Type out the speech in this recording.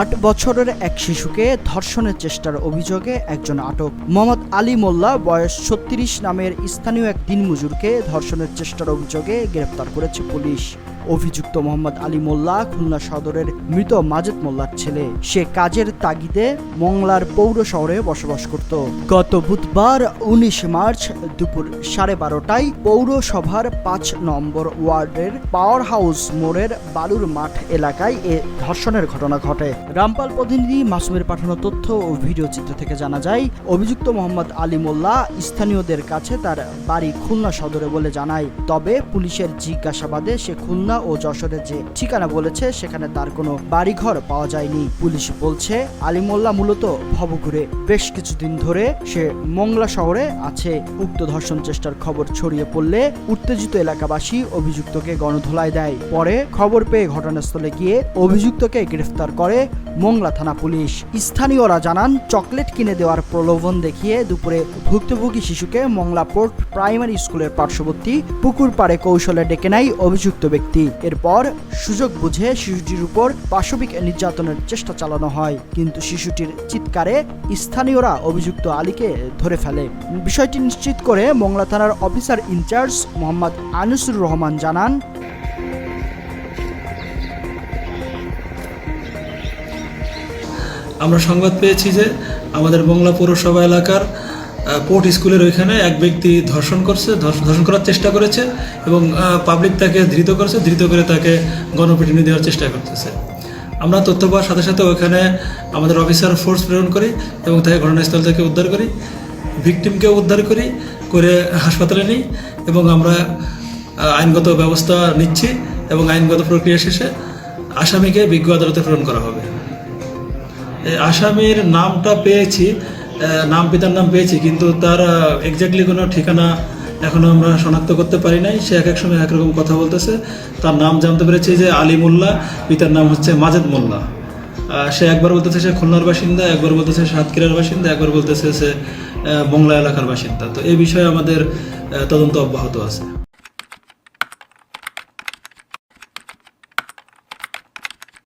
আট বছরের এক শিশুকে ধর্ষণের চেষ্টার অভিযোগে একজন আটক। মোহাম্মদ আলী মোল্লা বয়স ছত্রিশ নামের স্থানীয় এক দিনমজুরকে ধর্ষণের চেষ্টার অভিযোগে গ্রেপ্তার করেছে পুলিশ। অভিযুক্ত মোহাম্মদ আলী মোল্লা খুলনা সদরের মৃত মাজেদ মোল্লার ছেলে। সে কাজের তাগিদে মংলার পৌর শহরে বসবাস করত। গত বুধবার উনিশ মার্চ দুপুর সাড়ে বারোটায় পৌরসভার পাঁচ নম্বর ওয়ার্ডের পাওয়ার হাউস মোড়ের বালুর মাঠ এলাকায় এ ধর্ষণের ঘটনা ঘটে। রামপাল প্রতিনিধি মাসুমের পাঠানো তথ্য ও ভিডিও চিত্র থেকে জানা যায়, অভিযুক্ত মোহাম্মদ আলী মোল্লা স্থানীয়দের কাছে তার বাড়ি খুলনা সদরে বলে জানায়। তবে পুলিশের জিজ্ঞাসাবাদে সে খুলনা ও যশোরের যে ঠিকানা বলেছে, সেখানে তার কোনো বাড়িঘর পাওয়া যায়নি। পুলিশ বলছে আলী মোল্লা মূলত ভবঘুরে। বেশ কিছুদিন ধরে সে মংলা শহরে আছে। উক্ত ধর্ষণ চেষ্টার খবর ছড়িয়ে পড়লে উত্তেজিত এলাকাবাসী অভিযুক্তকে গণধোলায় দেয়। পরে খবর পেয়ে ঘটনাস্থলে গিয়ে অভিযুক্তকে গ্রেফতার করে মংলা থানা পুলিশ। স্থানীয়রা জানান, চকলেট কিনে দেওয়ার প্রলোভন দেখিয়ে দুপুরে ভুক্তভোগী শিশুকে মংলা পোর্ট প্রাইমারি স্কুলের পার্শ্ববর্তী পুকুর পাড়ে কৌশলে ডেকে নেয় অভিযুক্ত ব্যক্তি। এরপর সুযোগ বুঝে শিশুটির উপর পাশবিক নির্যাতনের চেষ্টা চালানো হয়। কিন্তু শিশুটির চিৎকারে স্থানীয়রা অভিযুক্ত আলীকে ধরে ফেলে। বিষয়টি নিশ্চিত করে মংলা থানার officer in charge Mohammad Anisur Rahman জানান, আমরা সংবাদ পেয়েছি যে আমাদের মংলা পৌরসভা এলাকার পোর্ট স্কুলের ওইখানে এক ব্যক্তি ধর্ষণ করছে, ধর্ষ- ধর্ষণ করার চেষ্টা করেছে এবং পাবলিক তাকে ধৃত করেছে, ধৃত করে তাকে গণপিটুনি দেওয়ার চেষ্টা করতেছে। আমরা তথ্য পাওয়ার সাথে সাথে ওখানে আমাদের অফিসার ফোর্স প্রেরণ করি এবং তাকে ঘটনাস্থল থেকে উদ্ধার করি ভিকটিমকে উদ্ধার করি, করে হাসপাতালে নিই এবং আমরা আইনগত ব্যবস্থা নিচ্ছি এবং আইনগত প্রক্রিয়া শেষে আসামিকে বিজ্ঞ আদালতে প্রেরণ করা হবে। আসামির নামটা পেয়েছি নাম, পিতার নাম পেয়েছি, কিন্তু তার এক্স্যাক্টলি কোনো ঠিকানা এখনও আমরা শনাক্ত করতে পারি নাই। সে এক এক সময় একরকম কথা বলতেছে। তার নাম জানতে পেরেছি যে আলী মোল্লা পিতার নাম হচ্ছে মাজেদ মোল্লা। সে একবার বলতেছে সে খুলনার বাসিন্দা, একবার বলতেছে সাতক্ষীরার বাসিন্দা, একবার বলতেছে সে বংলা এলাকার বাসিন্দা। তো এই বিষয়ে আমাদের তদন্ত অব্যাহত আছে।